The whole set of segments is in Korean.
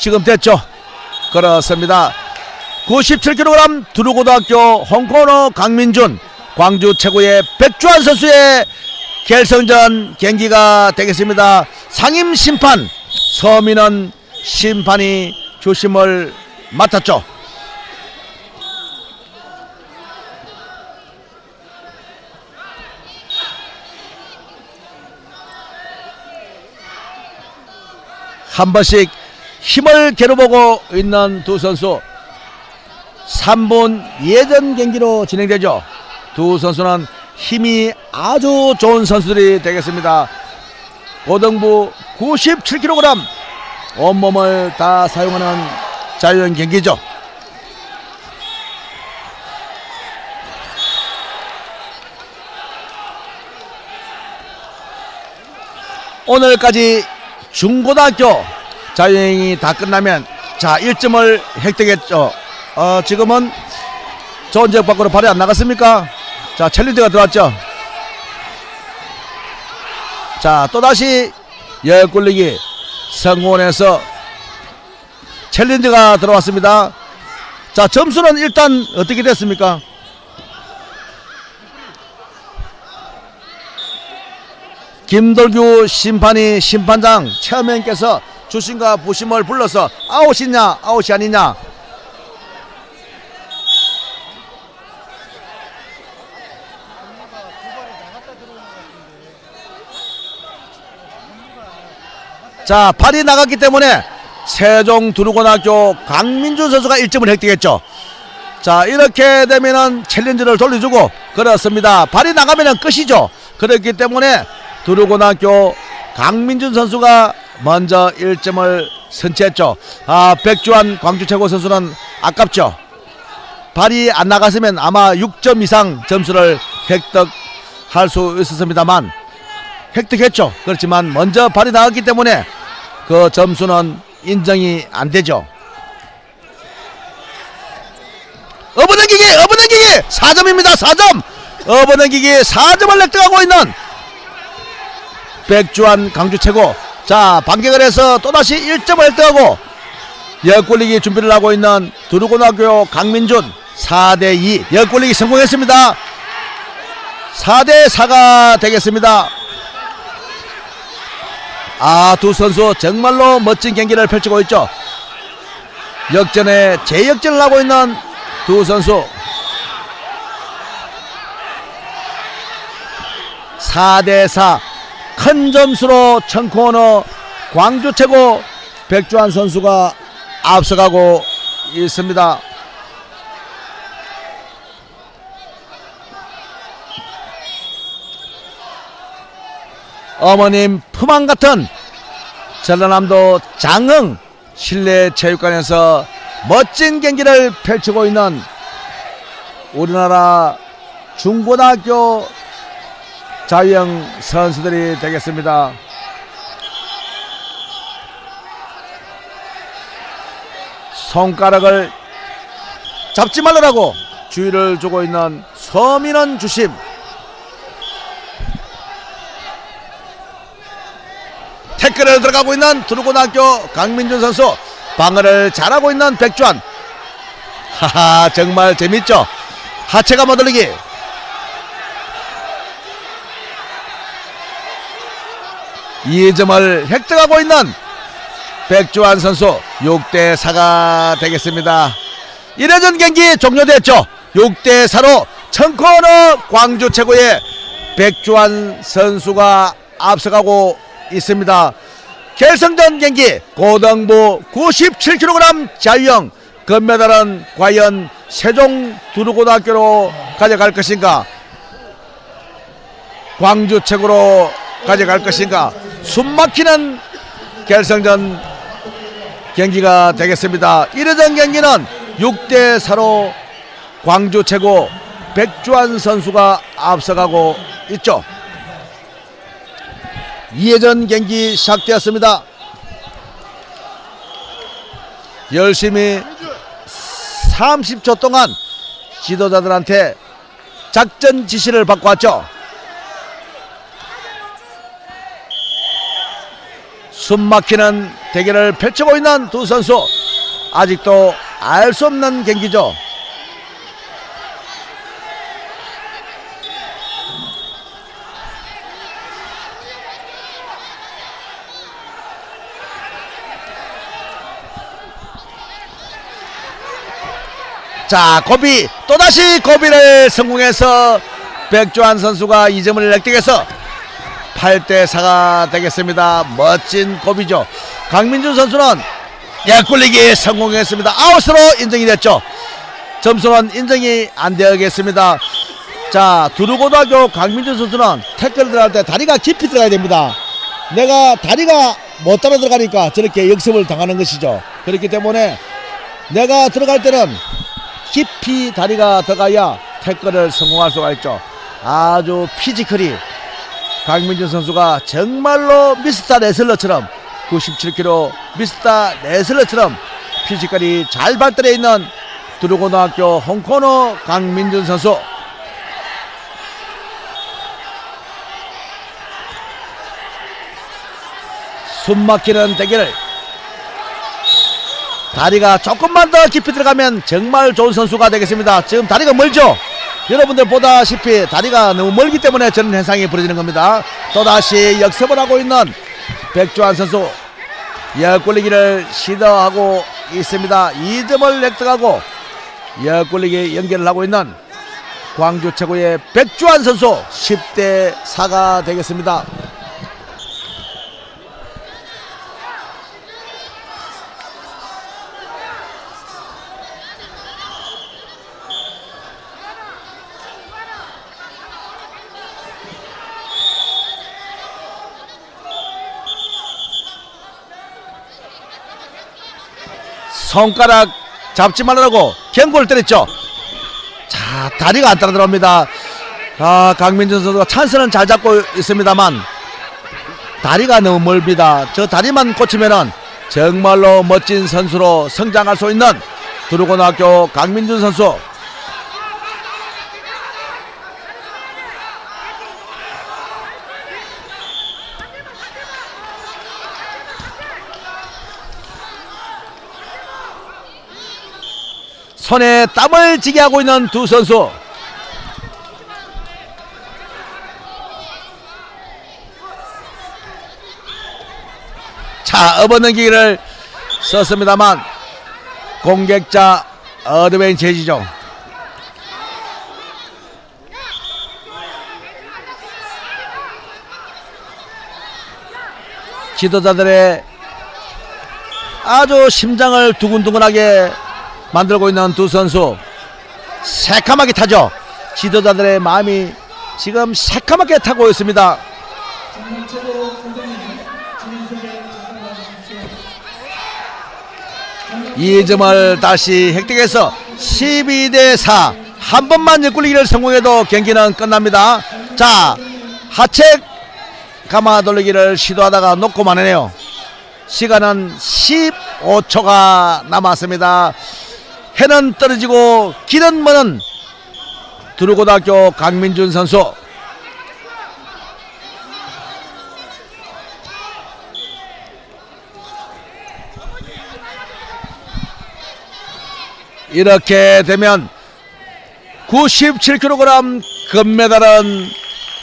지금 됐죠. 그렇습니다. 97kg 두루고등학교 홍코너 강민준 광주 최고의 백주환 선수의 결승전 경기가 되겠습니다. 상임 심판 서민원 심판이 주심을 맡았죠. 한 번씩 힘을 겨뤄보고 있는 두 선수 3분 예전 경기로 진행되죠. 두 선수는 힘이 아주 좋은 선수들이 되겠습니다. 고등부 97kg 온몸을 다 사용하는 자유형 경기죠. 오늘까지 중고등학교 자유형이 다 끝나면 자 1점을 획득했죠. 어, 지금은 좋은 지역 밖으로 발이 안 나갔습니까? 자 챌린저가 들어왔죠. 자 또다시 열 굴리기 성공해서 챌린저가 들어왔습니다. 자 점수는 일단 어떻게 됐습니까? 김돌규 심판이 심판장 체어맨께서 주심과 부심을 불러서 아웃이냐 아웃이 아니냐. 자 발이 나갔기 때문에 세종 두루고등학교 강민준 선수가 1점을 획득했죠. 자 이렇게 되면은 챌린저를 돌려주고 그렇습니다. 발이 나가면은 끝이죠. 그렇기 때문에 두루고등학교 강민준 선수가 먼저 1점을 선취했죠. 아 백주환 광주 최고 선수는 아깝죠. 발이 안 나갔으면 아마 6점 이상 점수를 획득할 수 있었습니다만 획득했죠. 그렇지만 먼저 발이 나갔기 때문에 그 점수는 인정이 안 되죠. 어버넘기기 어버넘기기! 4점입니다 4점! 어버넘기기 4점을 획득하고 있는 백주환 강주 최고 자 반격을 해서 또다시 1점을 획득하고 역굴리기 준비를 하고 있는 두루고등학교 강민준 4대2 역굴리기 성공했습니다. 4대4가 되겠습니다. 아 두 선수 정말로 멋진 경기를 펼치고 있죠. 역전에 재역전을 하고 있는 두 선수. 4대4 큰 점수로 청코너 광주 최고 백주환 선수가 앞서가고 있습니다. 어머님 품안 같은 전라남도 장흥 실내체육관에서 멋진 경기를 펼치고 있는 우리나라 중고등학교 자유형 선수들이 되겠습니다. 손가락을 잡지 말라고 주의를 주고 있는 서민원 주심. 태클을 들어가고 있는 두루고등학교 강민준 선수 방어를 잘하고 있는 백주환 하하 정말 재밌죠 하체가 못들리기 이점을 획득하고 있는 백주환 선수 6대 4가 되겠습니다. 1회전 경기 종료됐죠. 6대 4로 청코너 광주 최고의 백주환 선수가 앞서가고 있습니다. 결승전 경기 고등부 97kg 자유형 금메달은 과연 세종 두루고등학교로 가져갈 것인가? 광주 최고로 가져갈 것인가? 숨막히는 결승전 경기가 되겠습니다. 1회전 경기는 6대 4로 광주 최고 백주환 선수가 앞서가고 있죠. 2회전 경기 시작되었습니다. 열심히 30초 동안 지도자들한테 작전 지시를 받고 왔죠. 숨 막히는 대결을 펼치고 있는 두 선수 아직도 알 수 없는 경기죠. 자, 고비 또다시 고비를 성공해서 백주환 선수가 2점을 획득해서 8대 4가 되겠습니다. 멋진 고비죠. 강민준 선수는 약굴리기 성공했습니다. 아웃으로 인정이 됐죠. 점수는 인정이 안 되겠습니다. 자, 두루고등학교 강민준 선수는 태클 들어갈 때 다리가 깊이 들어가야 됩니다. 내가 다리가 못 따라 들어가니까 저렇게 역습을 당하는 것이죠. 그렇기 때문에 내가 들어갈 때는 깊이 다리가 들어가야 태클을 성공할 수가 있죠. 아주 피지컬이 강민준 선수가 정말로 미스터 레슬러처럼 97kg 미스터 레슬러처럼 피지컬이 잘 발달해 있는 두루고등학교 홍코너 강민준 선수 숨막히는 대결을 다리가 조금만 더 깊이 들어가면 정말 좋은 선수가 되겠습니다. 지금 다리가 멀죠? 여러분들 보다시피 다리가 너무 멀기 때문에 저런 현상이 벌어지는 겁니다. 또다시 역습을 하고 있는 백주환 선수 역굴리기를 시도하고 있습니다. 2점을 획득하고 역굴리기 연결을 하고 있는 광주 최고의 백주환 선수 10대 4가 되겠습니다. 손가락 잡지 말라고 경고를 때렸죠. 자, 다리가 안 따라 들어옵니다. 아, 강민준 선수가 찬스는 잘 잡고 있습니다만 다리가 너무 멀습니다. 저 다리만 꽂히면은 정말로 멋진 선수로 성장할 수 있는 두루고등학교 강민준 선수. 손에 땀을 지게 하고 있는 두 선수. 자, 업어넘기기를 썼습니다만 공격자 어드벤체지죠. 지도자들의 아주 심장을 두근두근하게 만들고 있는 두 선수 새카맣게 타죠. 지도자들의 마음이 지금 새카맣게 타고 있습니다. 이 점을 다시 획득해서 12대 4. 한 번만 옆굴리기를 성공해도 경기는 끝납니다. 자, 하책 가마 돌리기를 시도하다가 놓고 마네요. 시간은 15초가 남았습니다. 해는 떨어지고 길은 먼은 두루고등학교 강민준 선수 이렇게 되면 97kg 금메달은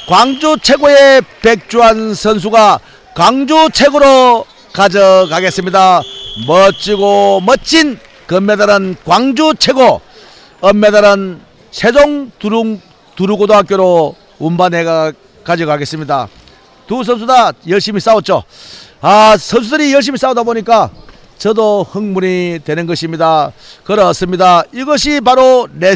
광주 최고의 백주환 선수가 광주 최고로 가져가겠습니다. 멋지고 멋진 금메달은 광주 최고, 은메달은 세종 두릉 두루고등학교로 운반해가 가져가겠습니다. 두 선수 다 열심히 싸웠죠. 아 선수들이 열심히 싸우다 보니까 저도 흥분이 되는 것입니다. 그렇습니다. 이것이 바로 레슬